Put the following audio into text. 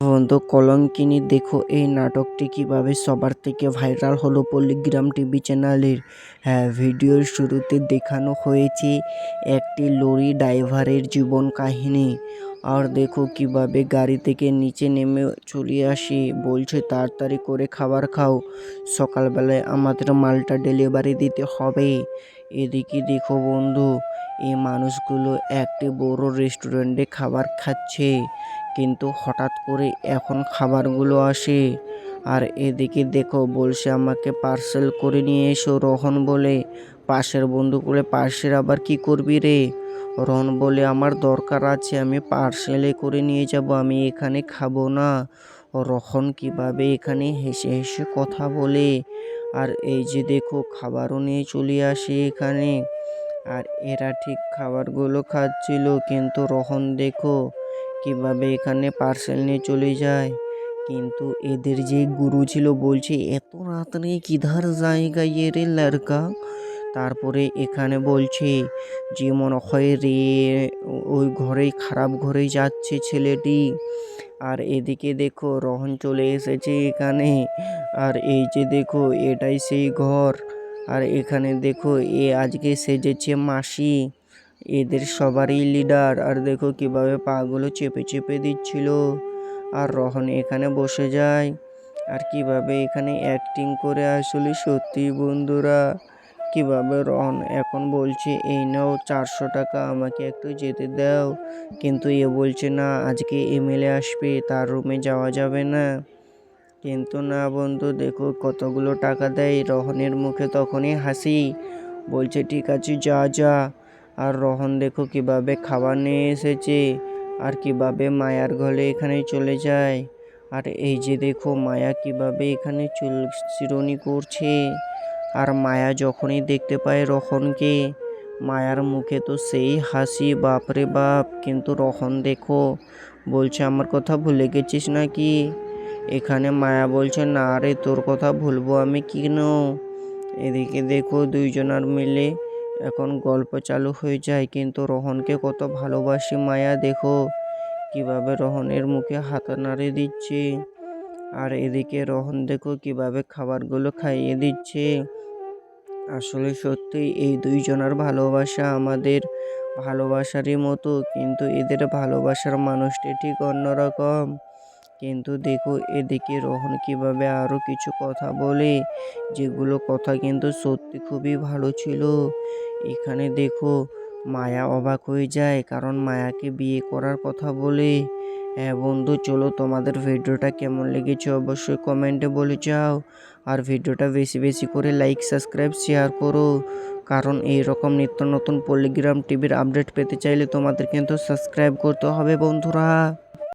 বন্ধু কলঙ্কিনী দেখো এই নাটকটি কীভাবে সবার থেকে ভাইরাল হলো পল্লিগ্রাম টিভি চ্যানেলের। হ্যাঁ ভিডিওর শুরুতে দেখানো হয়েছে একটি লরি ড্রাইভারের জীবন কাহিনী। আর দেখো কীভাবে গাড়ি থেকে নিচে নেমে চলে আসে, বলছে তাড়াতাড়ি করে খাবার খাও, সকালবেলায় আমাদের মালটা ডেলিভারি দিতে হবে। এদিকে দেখো বন্ধু, এই মানুষগুলো একটি বড় রেস্টুরেন্টে খাবার খাচ্ছে। কিন্তু হঠাৎ করে এখন খাবারগুলো আসে। আর এদিকে দেখো, বলছে আমাকে পার্সেল করে নিয়ে এসো, রোহন বলে। পাশের বন্ধু বলে, পার্সেল আবার কি করবি রে? রোহন বলে, আমার দরকার আছে, আমি পার্সেলে করে নিয়ে যাব, আমি এখানে খাব না। রোহন কীভাবে এখানে হেসে হেসে কথা বলে। আর এই যে দেখো, খাবারও নিয়ে চলে আসে এখানে। আর এরা ঠিক খাবারগুলো খাচ্ছিল, কিন্তু রোহন দেখো কীভাবে এখানে পার্সেল নিয়ে চলে যায়? কিন্তু এদের যে গুরু ছিল বলছে, এত রাত্রে কিধার জায়গা ये রে লড়কা? তারপরে এখানে বলছে, যে মনে হয় রে, ওই ঘরেই, খারাপ ঘরেই যাচ্ছে ছেলেটি। আর এদিকে দেখো, রহন চলে এসেছে এখানে। আর এই যে দেখো, এটাই সেই ঘর। আর এখানে দেখো, এ আজকে সেজেছে মাসি। এদের সবারই লিডার আর দেখো কীভাবে পাগুলো চেপে চেপে দিচ্ছিল। আর রোহন এখানে বসে যায়। আর কীভাবে এখানে অ্যাক্টিং করে আসলে সত্যি বন্ধুরা? কীভাবে রহন এখন বলছে, এই নাও চারশো টাকা, আমাকে একটু যেতে দাও। কিন্তু এ বলছে, না, আজকে এমএলএ আসবে, তার রুমে যাওয়া যাবে না। কিন্তু না বন্ধু, দেখো কতগুলো টাকা দেয়। রোহনের মুখে তখনই হাসি। বলছে, ঠিক আছে, যা যা। আর রোহন দেখো কীভাবে খাবার নিয়ে এসেছে আর কীভাবে মায়ার ঘরে এখানে চলে যায়। আর এই যে দেখো মায়া কীভাবে এখানে চুল চিরুনি করছে। আর মায়া যখনই দেখতে পায় রোহনকে, মায়ার মুখে তো সেই হাসি, বাপরে বাপ। কিন্তু রোহন দেখো, বলছে, আমার কথা ভুলে গেছিস নাকি? এখানে মায়া বলছে, না রে, তোর কথা ভুলবো আমি কেন? এদিকে দেখো দুইজনার মিলে এখন গল্প চালু হয়ে যায়, কিন্তু রোহনকে কত ভালোবাসি মায়া, দেখো। কীভাবে রোহনের মুখে হাত নাড়ে দিচ্ছে। আর এদিকে রোহন, দেখো কীভাবে খাবারগুলো খাইয়ে দিচ্ছে। আসলে সত্যি এই দুইজনের ভালোবাসা আমাদের ভালোবাসারই মতো, কিন্তু এদের ভালোবাসার মানুষটি ঠিক অন্যরকম। কিন্তু দেখো, এদিকে রোহন কীভাবে আরও কিছু কথা বলে, যেগুলো কথা কিন্তু সত্যি খুবই ভালো ছিল। এখানে দেখো, মায়া অবাক হয়ে যায়, কারণ মায়াকে বিয়ে করার কথা বলে। হ্যাঁ বন্ধু, চলো তোমাদের ভিডিওটা কেমন লেগেছে অবশ্যই কমেন্টে বলে যাও। আর ভিডিওটা বেশি বেশি করে লাইক সাবস্ক্রাইব শেয়ার করো। কারণ এই রকম নিত্য নতুন পলিগ্রাম টিভির আপডেট পেতে চাইলে তোমাদের কিন্তু সাবস্ক্রাইব করতে হবে বন্ধুরা।